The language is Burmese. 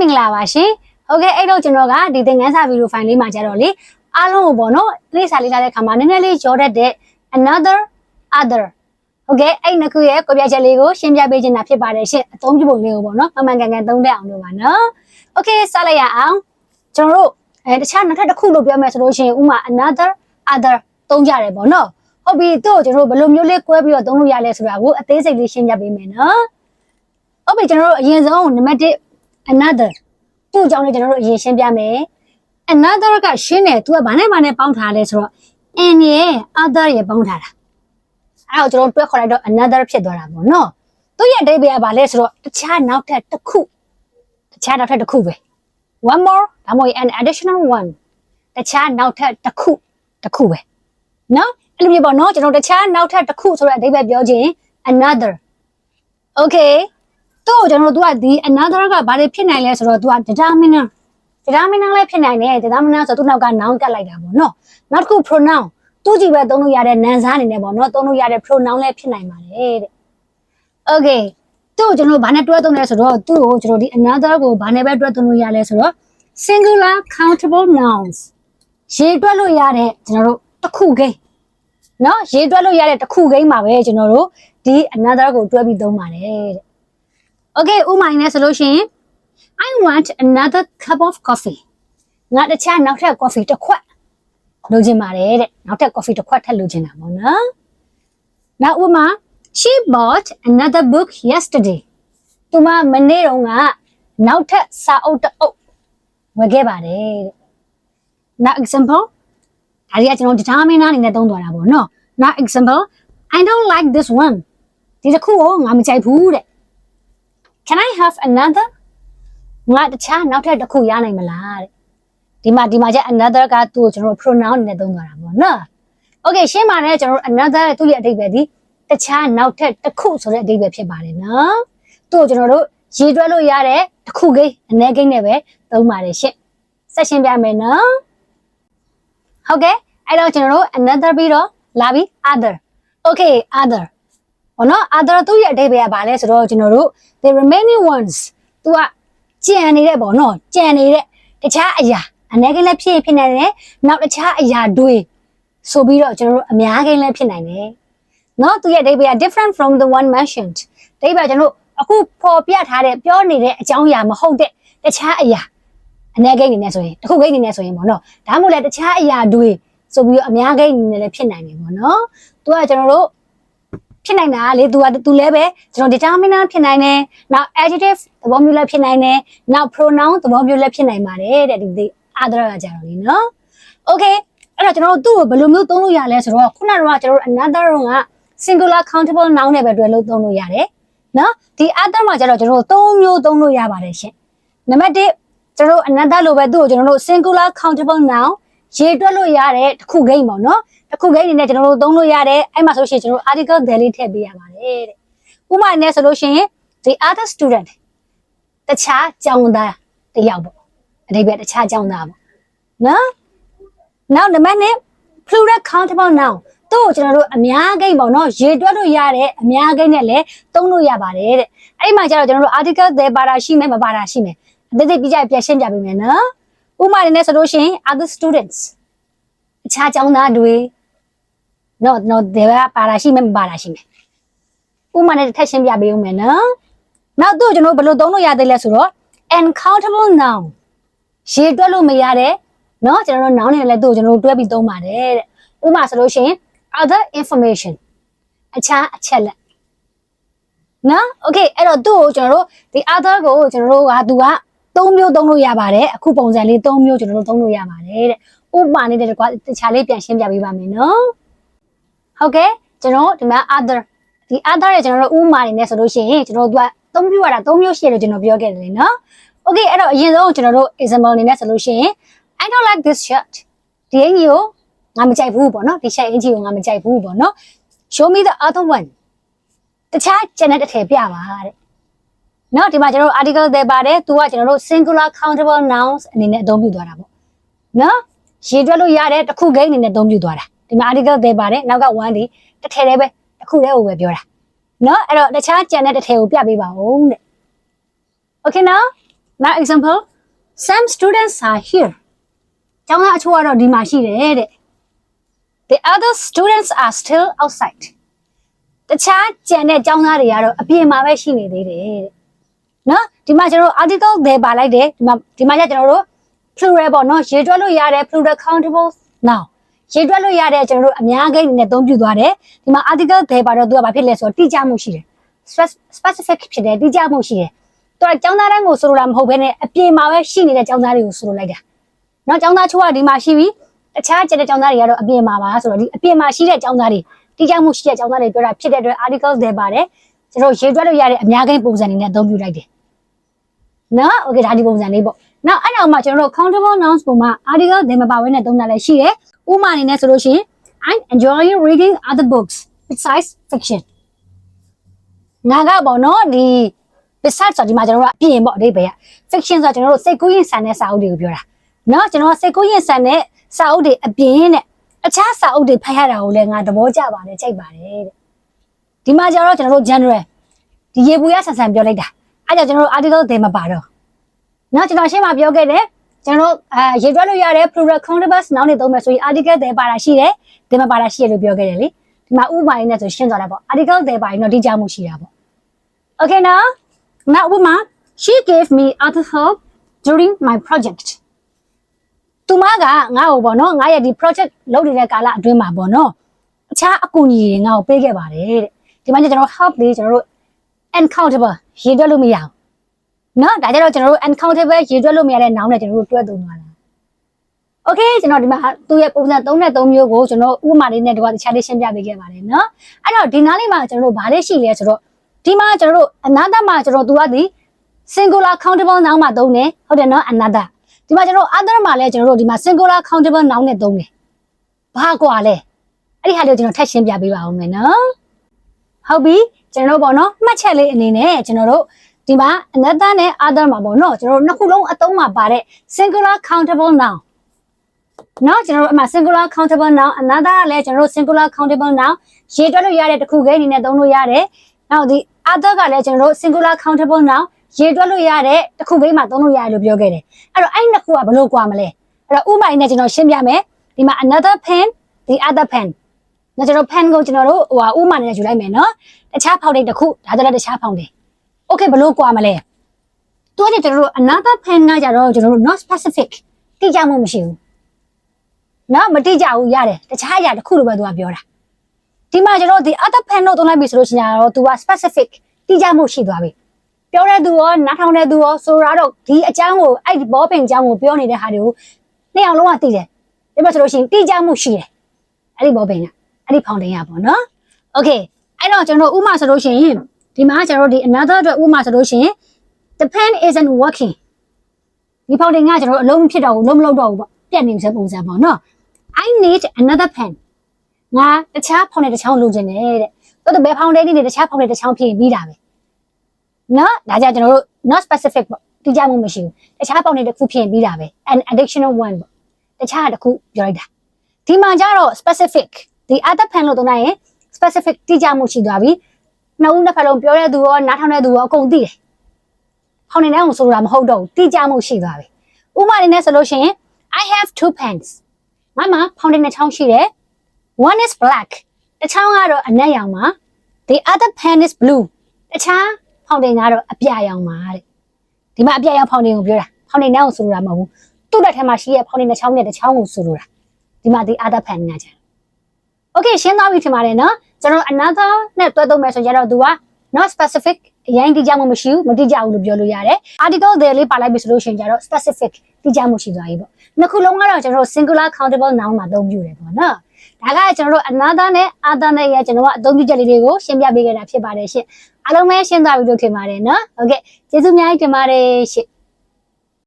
မင်္ဂလာပါရှင်။ Okay အဲ့တော့ကျွန်တော်ကဒီသင်ခန်းစာဗီဒီယိုဖိုင်လေးမှာကြတော့လေအားလုံးကိုပေါ့နော်တိစာလေးလာတဲ့အခါမှာနည်းနည်းလေးရောတတ်တဲ့ another other Okay အဲ့နှစ်ခုရဲ့ကိုပြချက်လေးကိုရှင်းပြပေးချင်တာဖြစ်ပါတယ်ရှင်။အသုံးပြုပုံလေးကိုပေါ့နော်မှန်မှန်ကန်ကန်သုံးတတ်အောင်လုပ်ပါနော်။ Okay စလိုက်ရအောင်။ကျွန်တော်တို့အဲတခြားနောက်ထပ်တစ်ခုလို့ပြောမယ်ဆိုလို့ရှိရင်ဥမာ another other သုံးကြတယ်ပေါ့နော်။ဟုတ်ပြီသူ့ကိုကျွန်တော်တို့ဘယ်လိုမျိုးလေးကွဲပြီးတော့သုံးလို့ရလဲဆိုတာကိုအသေးစိတ်လေးရှင်းပြပေးမယ်နော်။ဟုတ်ပြီကျွန်တော်တို့အရင်ဆုံးနံပါတ်1 another သူ့အကြောင်းလေးကျွန်တော်တို့အရင်ရှင်းပြမယ် another ကရှင်းတယ်သူကဘာနဲ့ဘာနဲ့ပေါင်းထားလဲဆိုတော့ and ရဲ့ other ရဲ့ပေါင်းထားတာအဲ့တော့ကျွန်တော်တွဲခေါ်လိုက်တော့ another ဖြစ်သွားတာပေါ့နော်သူ့ရဲ့အဓိပ္ပာယ်ကဘာလဲဆိုတော့တခြားနောက်ထပ်တစ်ခုတခြားနောက်ထပ်တစ်ခုပဲ one more ဒါမှမဟုတ် an additional one တခြားနောက်ထပ်တစ်ခုတစ်ခုပဲနော်အဲ့လိုမျိုးပေါ့နော်ကျွန်တော်တခြားနောက်ထပ်တစ်ခုဆိုတဲ့အဓိပ္ပာယ်ပြောခြင်း another okay တော့ကျွန်တော်တို့ကဒီ another ကဘာတွေဖြစ်နိုင်လဲဆိုတော့ तू က determinant determinant လည်းဖြစ်နိုင်တယ် determinant ဆိုတော့သူ့နောက်က noun ကတ်လိုက်တာပေါ့နော်နောက်တစ်ခု pronoun သူကြည့်ပဲသုံးလို့ရတဲ့နာမ်စားအနေနဲ့ပေါ့နော်သုံးလို့ရတဲ့ pronoun လည်းဖြစ်နိုင်ပါတယ်တဲ့ okay သူ့ကိုကျွန်တော်ဘာနဲ့တွဲသုံးလဲဆိုတော့သူ့ကိုကျွန်တော်ဒီ another ကိုဘာနဲ့ပဲတွဲသုံးလို့ရလဲဆိုတော့ singular countable nouns ရေးတွက်လို့ရတဲ့ကျွန်တော်တို့တစ်ခုကိန်းနော်ရေးတွက်လို့ရတဲ့တစ်ခုကိန်းမှာပဲကျွန်တော်တို့ဒီ another ကိုတွဲပြီးသုံးပါတယ်တဲ့ Okay ဥမာရင်းနဲ့ဆိုလို့ရှိရင် I want another cup of coffee ငါတခြားနောက်ထပ် coffee တစ်ခွက်လိုချင်ပါတယ်တဲ့နောက်ထပ် coffee တစ်ခွက်ထပ်လိုချင်တာပေါ့နော်နောက်ဥမာ she bought another book yesterday သူမမနေ့တုန်းကနောက်ထပ်စာအုပ်တစ်အုပ်ဝယ်ခဲ့ပါတယ်တဲ့နောက် example ဒါတွေကကျွန်တော် determiner အနေနဲ့သုံးသွားတာပေါ့နော်နောက် example I don't like this one ဒီတစ်ခုကိုငါမကြိုက်ဘူးတဲ့ Can I have another ငါတခြားနောက်ထပ်တစ်ခုရနိုင်မလားတဲ့ဒီမှာဒီမှာကျ another ကသူ့ကိုကျွန်တော်တို့ pronoun အနေနဲ့သုံးသွားတာပေါ့နော် Okay ရှင်းပါတယ်ကျွန်တော်တို့ another သူ့ရဲ့အဓိပ္ပာယ်ဒီတခြားနောက်ထပ်တစ်ခုဆိုတဲ့အဓိပ္ပာယ်ဖြစ်ပါတယ်နော်သူ့ကိုကျွန်တော်တို့ရေးတွဲလို့ရတဲ့တစ်ခုကိန်းအနေကိန်းနဲ့ပဲသုံးပါတယ်ရှင့်ဆက်ရှင်းပြမယ်နော်ဟုတ်ကဲ့အဲ့တော့ကျွန်တော်တို့ another ပြီးတော့လာပြီ other Okay other ဘောနော် other သူ့ရဲ့အဓိပ္ပာယ်ကဘာလဲဆိုတော့ကျွန်တော်တို့ the remaining ones သူကကြံနေတဲ့ပေါ့နော်ကြံနေတဲ့တခြားအရာအနေကိန်းလည်းဖြစ်ဖြစ်နေတယ်နောက်တခြားအရာတွေဆိုပြီးတော့ကျွန်တော်တို့အများကိန်းလည်းဖြစ်နိုင်တယ်နော်သူရဲ့အဓိပ္ပာယ်က different from the one mentioned အဓိပ္ပာယ်ကျွန်တော်တို့အခုပေါ်ပြထားတဲ့ပြောနေတဲ့အကြောင်းအရာမဟုတ်တဲ့တခြားအရာအနေကိန်းအနေနဲ့ဆိုရင်တစ်ခုကိန်းအနေနဲ့ဆိုရင်ပေါ့နော်ဒါမှမဟုတ်လည်းတခြားအရာတွေဆိုပြီးတော့အများကိန်းအနေနဲ့လည်းဖြစ်နိုင်တယ်ပေါ့နော်သူကကျွန်တော်တို့ ဖြစ်နိုင်တာကလေ तू က तू လည်းပဲကျွန်တော် determiner ဖြစ်နိုင်တယ်နောက် adjective သဘောမျိုးလည်းဖြစ်နိုင်တယ်နောက် pronoun သဘောမျိုးလည်းဖြစ်နိုင်ပါတယ်တဲ့ဒီဒီ other ကကြတော့လေနော် okay အဲ့တော့ကျွန်တော်တို့သူ့ကိုဘယ်လိုမျိုးသုံးလို့ရလဲဆိုတော့ခုနကတော့ကျွန်တော်တို့ another က singular countable noun နဲ့ပဲတွဲလို့သုံးလို့ရတယ်နော်ဒီ other မှာကျတော့ကျွန်တော်တို့သုံးမျိုးသုံးလို့ရပါတယ်ရှင်နံပါတ်1ကျွန်တော်တို့ another လိုပဲသူ့ကိုကျွန်တော်တို့ singular countable noun ရေးတွက်လို့ရတဲ့တစ်ခုဂိမ်းပေါ့နော်တစ်ခုဂိမ်းအနေနဲ့ကျွန်တော်တို့သုံးလို့ရတယ်အဲ့မှာဆိုလို့ရှိရင်ကျွန်တော်တို့ article daily ထည့်ပေးရပါတယ်တဲ့ဥပမာနဲ့ဆိုလို့ရှိရင် the other student တခြားကျောင်းသားတယောက်ပေါ့အဓိပ္ပာယ်တခြားကျောင်းသားပေါ့နော်နောက်နံပါတ်2 plural countable noun သူ့ကိုကျွန်တော်တို့အများကိန်းပေါ့နော်ရေတွက်လို့ရတဲ့အများကိန်းနဲ့လည်းသုံးလို့ရပါတယ်တဲ့အဲ့ဒီမှာကျတော့ကျွန်တော်တို့ article တွေပါတာရှိမယ်မပါတာရှိမယ်အသေးသေးပြကြပြရှင်းပြပေးမယ်နော် ဥပမာနဲ့ဆိုလို့ရှိရင် other students အခြားကျောင်းသားတွေနော်နော်တွေပါတာရှိမယ်မပါတာရှိမယ်ဥပမာနဲ့ထပ်ရှင်းပြပေးဦးမယ်နော်နောက်သူ့ကိုကျွန်တော်တို့ဘယ်လိုသုံးလို့ရသေးလဲဆိုတော့ uncountable noun ရေတွက်လို့မရတဲ့နော်ကျွန်တော်တို့ noun တွေလည်းသူ့ကိုကျွန်တော်တို့တွဲပြီးသုံးပါတယ်တဲ့ဥပမာဆိုလို့ရှိရင် other information အခြားအချက်လက်နော် okay အဲ့တော့သူ့ကိုကျွန်တော်တို့ဒီ other ကိုကျွန်တော်တို့ကသူက သုံးမျိုးသုံးလို့ရပါတယ်အခုပုံစံလေးသုံးမျိုးကျွန်တော်တို့သုံးလို့ရပါတယ်တဲ့ဥပမာနဲ့တကွာတခြားလေးပြန်ရှင်းပြပေးပါမယ်နော်ဟုတ်ကဲ့ကျွန်တော်ဒီမှာ other ဒီ other ရဲ့ကျွန်တော်တို့ဥပမာတွေနဲ့ဆိုလို့ရှိရင်ကျွန်တော်တို့ကသုံးမျိုးရတာသုံးမျိုးရှိတယ်လို့ကျွန်တော်ပြောခဲ့တယ်လေနော် okay အဲ့တော့အရင်ဆုံးကျွန်တော်တို့ example အနေနဲ့ဆိုလို့ရှိရင် I don't like this shirt ဒီအင်ကြီးကိုငါမကြိုက်ဘူးပေါ့နော်ဒီ shirt အင်ကြီးကိုငါမကြိုက်ဘူးပေါ့နော် show me the other one တခြား channel တစ်ထည်ပြပါတဲ့ နော်ဒီမှာကျွန်တော်တို့ article တွေပါတယ်သူကကျွန်တော်တို့ singular countable nouns အနေနဲ့အသုံးပြုသွားတာပေါ့နော်ရေးတွက်လို့ရတဲ့တစ်ခုကိန်းအနေနဲ့အသုံးပြုသွားတာဒီမှာ article တွေပါတယ်နောက်က1ဒီတစ်ထည်လေးပဲတစ်ခုလေးကိုပဲပြောတာနော်အဲ့တော့တခြား channel တစ်ထည်ကိုပြပေးပါဦးတဲ့ okay နော် now example some students are here ကျောင်းသားအချို့ကတော့ဒီမှာရှိတယ်တဲ့ the other students are still outside တခြားကျန်တဲ့ကျောင်းသားတွေကတော့အပြင်မှာပဲရှိနေသေးတယ်တဲ့ နော်ဒီမှာကျွန်တော်တို့ article တွေပါလိုက်တယ်ဒီမှာဒီမှာကျကျွန်တော်တို့ plural ပေါ့နော်ရေတွက်လို့ရတယ် plural countable now ရေတွက်လို့ရတယ်ကျွန်တော်တို့အများကြီးအနေနဲ့အသုံးပြုသွားတယ်ဒီမှာ article တွေပါတော့သူကဘာဖြစ်လဲဆိုတော့တိကျမှုရှိတယ် Spec- specific ဖြစ်တယ်တိကျမှုရှိတယ်သူကကျောင်းသားတိုင်းကိုဆိုလိုတာမဟုတ်ဘဲနဲ့အပြင်မှာပဲရှိနေတဲ့ကျောင်းသားတွေကိုဆိုလိုလိုက်တာနော်ကျောင်းသားချို့ကဒီမှာရှိပြီးတခြားကျန်တဲ့ကျောင်းသားတွေကတော့အပြင်မှာပါဆိုတော့ဒီအပြင်မှာရှိတဲ့ကျောင်းသားတွေတိကျမှုရှိတဲ့ကျောင်းသားတွေပြောတာဖြစ်တဲ့အတွက် article တွေပါတယ်ကျွန်တော်ရေတွက်လို့ရတဲ့အများကြီးပုံစံတွေနဲ့အသုံးပြုလိုက်တယ် နော် okay ဒါဒီပုံစံလေးပေါ့နောက်အဲ့တော့မှကျွန်တော်တို့ countable nouns ပုံမှာ article တွေမပါဘဲနဲ့သုံးတာလည်းရှိတယ်ဥပမာအနေနဲ့ဆိုလို့ရှိရင် I'm enjoying reading other books besides fiction ငါကပေါ့နော်ဒီ besides ဆိုတော့ဒီမှာကျွန်တော်တို့အပြင်ပေါ့အဓိပ္ပာယ်က fiction ဆိုတော့ကျွန်တော်တို့စိတ်ကူးရင်ဆန်တဲ့စာအုပ်တွေကိုပြောတာနော်ကျွန်တော်စိတ်ကူးရင်ဆန်တဲ့စာအုပ်တွေအပြင်နဲ့အခြားစာအုပ်တွေဖတ်ရတာကိုလည်းငါသဘောကျပါတယ်ကြိုက်ပါတယ်တဲ့ဒီမှာကျတော့ကျွန်တော်တို့ general ဒီရေပူရဆန်ဆန်ပြောလိုက်တာ အဲ့ကြောင့်ကျွန်တော်တို့ article တွေမပါတော့နော်ကျွန်တော်ရှင်းမပြောခဲ့တယ်ကျွန်တော်တို့အဲရေတွက်လို့ရတဲ့ plural countable noun တွေသုံးမယ်ဆိုရင် article တွေပါတာရှိတယ်တွေမပါတာရှိတယ်လို့ပြောခဲ့တယ်လေဒီမှာဥပမာရင်းနဲ့ဆိုရှင်းသွားတာပေါ့ article တွေပါရင်တော့တိကျမှုရှိတာပေါ့ Okay now now Uma she gave me other help during my project သူမကငါ့ကိုပေါ့နော်ငါရဲ့ဒီ project လုပ်နေတဲ့ကာလအတွင်းမှာပေါ့နော်အခြားအကူအညီတွေငါ့ကိုပေးခဲ့ပါတယ်တဲ့ဒီမှာကျကျွန်တော် help လေးကျွန်တော်တို့ uncountable ရေးတွက်လို့မရအောင်နော်ဒါကြတော့ကျွန်တော်တို့ uncountable ရေးတွက်လို့မရတဲ့ noun နဲ့ကျွန်တော်တို့တွဲသုံးသွားတာ Okay ကျွန်တော်ဒီမှာသူ့ရဲ့ပုံစံ3နဲ့3မျိုးကိုကျွန်တော်ဥပမာလေးနဲ့ဒီကတခြားလေးရှင်းပြပေးခဲ့ပါတယ်နော်အဲ့တော့ဒီနားလေးမှာကျွန်တော်တို့ဗားလေးရှိလဲဆိုတော့ဒီမှာကျွန်တော်တို့ another မှာကျွန်တော်သူကဒီ singular countable noun မှာသုံးတယ်ဟုတ်တယ်နော် another ဒီမှာကျွန်တော် other မှာလဲကျွန်တော်တို့ဒီမှာ singular countable noun နဲ့သုံးတယ်ဘာကွာလဲအဲ့ဒီဟာလေးကိုကျွန်တော်ထပ်ရှင်းပြပေးပါဦးမယ်နော် ဟုတ်ပြီကျွန်တော်တို့ပေါ့နော်မှတ်ချက်လေးအနေနဲ့ကျွန်တော်တို့ဒီမှာ another နဲ့ other မှာပေါ့နော်ကျွန်တော်တို့နှစ်ခုလုံးအသုံးမှာပါတဲ့ singular countable noun နော်ကျွန်တော်တို့အမှ singular countable noun another ကလည်းကျွန်တော်တို့ singular countable noun ရေးတွက်လို့ရတဲ့တစ်ခုခဲအနေနဲ့သုံးလို့ရတယ်နောက်ဒီ other ကလည်းကျွန်တော်တို့ singular countable noun ရေးတွက်လို့ရတဲ့တစ်ခုခဲမှာသုံးလို့ရတယ်လို့ပြောခဲ့တယ်အဲ့တော့အဲ့ဒီနှစ်ခုကဘယ်လိုကွာမလဲအဲ့တော့ဥပမာနဲ့ကျွန်တော်ရှင်းပြမယ်ဒီမှာ another pen the other pen နော်ကျွန်တော် pen ကိုကျွန်တော်တို့ဟိုဟာဥပမာနဲ့ယူလိုက်မယ်နော်တခြားဖောက်တိတ်တစ်ခုဒါကြလည်းတခြားဖောက်တယ် okay ဘယ်လိုကွာမလဲသူကကျွန်တော်တို့ another pen ကကြတော့ကျွန်တော်တို့ not specific တိကျမှုမရှိဘူးနော်မတိကြဘူးရတယ်တခြားအရာတစ်ခုလိုပဲသူကပြောတာဒီမှာကျွန်တော်ဒီ other pen တော့သုံးလိုက်ပြီဆိုလို့ရှိရင်တော့သူက specific တိကျမှုရှိသွားပြီပြောတဲ့သူရောနားထောင်တဲ့သူရောဆိုတော့ဒီအကြောင်းကိုအဲ့ဒီဘောပင်အကြောင်းကိုပြောနေတဲ့ဟာတွေကိုနှစ်ယောက်လုံးကသိတယ်ဒီမှာဆိုလို့ရှိရင်တိကျမှုရှိတယ်အဲ့ဒီဘောပင်က အဲ့ဒီဖောင်တင်ရပေါ့နော် okay အဲ့တော့ကျွန်တော်ဥမာဆိုလို့ရှိရင်ဒီမှာကျွန်တော်ဒီ another အတွက်ဥမာဆိုလို့ရှိရင် the pen isn't working ဒီဖောင်တင်ကကျွန်တော်အလုံးမဖြစ်တော့ဘူးလုံးမလုံးတော့ဘူးပေါ့ပြတ်နေတဲ့ပုံစံပေါ့နော် I need another pen ငါတခြားဖောင်တဲ့တစ်ချောင်းလိုချင်တယ်တဲ့တော်တော်ဘယ်ဖောင်တဲ့နေတခြားဖောင်တဲ့တစ်ချောင်းဖြစ်ပြီးတာပဲနော်ဒါကြကျွန်တော်တို့ not specific ပေါ့တိကျမှုမရှိဘူးတခြားဖောင်တဲ့တစ်ခုဖြစ်ပြီးတာပဲ an additional one ပေါ့တခြားတစ်ခုပြောလိုက်တာဒီမှာကျတော့ specific ဒီ other pen လို့သုံးလိုက်ရင် specific တိကျမှုရှိသွားပြီနှစ်ဦးနှစ်ဖက်လုံးပြောတဲ့သူရောနားထောင်တဲ့သူရောအကုန်သိတယ်ဖောင်နေတဲ့အောင်ဆိုလိုတာမဟုတ်တော့ဘူးတိကျမှုရှိသွားပြီဥပမာအနေနဲ့ဆိုလို့ရှိရင် I have two pens ငါမှာ fountain တစ်ချောင်းရှိတယ် one is black တစ်ချောင်းကတော့အနက်ရောင်ပါ the other pen is blue တခြား fountain ကတော့အပြာရောင်ပါတဲ့ဒီမှာအပြာရောင် fountain ကိုပြောတာ fountain နဲ့ကိုဆိုလိုတာမဟုတ်ဘူးသူ့လက်ထဲမှာရှိတဲ့ fountain တစ်ချောင်းနဲ့တစ်ချောင်းကိုဆိုလိုတာဒီမှာ the other pen ကကြာ Okay ရှင်းသွားပြီထင်ပါတယ်နော်ကျွန်တော် another နဲ့တွဲသုံးမယ်ဆိုရင်တော့သူက not specific အရင်တိကျမှုမရှိဘူးမတိကျဘူးလို့ပြောလို့ရတယ် article တွေလေးပါလိုက်ပြီဆိုလို့ရှိရင်ကျတော့ specific တိကျမှုရှိသွားပြီပေါ့နှစ်ခုလုံးကတော့ကျွန်တော်တို့ singular countable noun မှာအသုံးပြုတယ်ပေါ့နော်ဒါကကျွန်တော်တို့ another နဲ့ other နဲ့ရကျွန်တော်ကအသုံးပြုချက်လေးတွေကိုရှင်းပြပေးခဲ့တာဖြစ်ပါတယ်ရှင့်အားလုံးပဲရှင်းသွားပြီလို့ထင်ပါတယ်နော်ဟုတ်ကဲ့ကျေးဇူးအများကြီးတင်ပါတယ်ရှင့်